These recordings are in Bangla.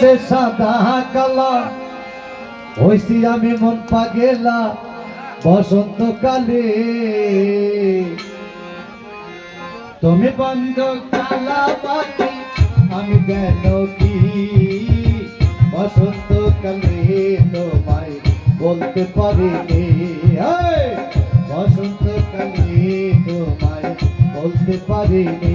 সে সাদা কালা হইছি আমি মন পাগেলা বসন্তকালে। তুমি বন্ধ কালা পাখি আমি কেন কি? বসন্তকালে তোমায় বলতে এই, বসন্তকালে তোমায় বলতে পারিনি।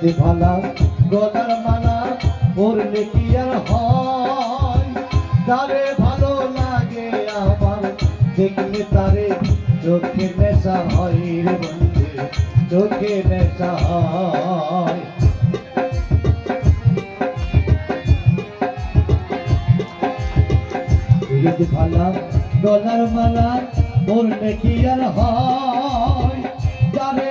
বিরতে ভালা, গলার মালা পড়লে কি আর হয়? তারে ভালো লাগে আমার, দেখলে তারে চোখে নেশা হয় রে বন্ধু, চোখে নেশা হয়। ভালা, গলার মালা পড়লে কি আর হয়? তারে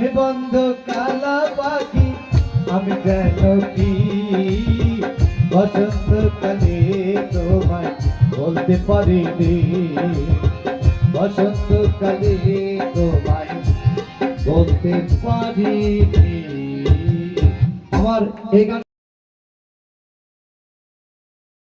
তুমি বন্ধ কালা পাখি, আমি কেন কি? বসন্ত কালে তোমায় বলতে পারিনি। বসন্ত কালে তোমায় বলতে পারিনি। আমার এই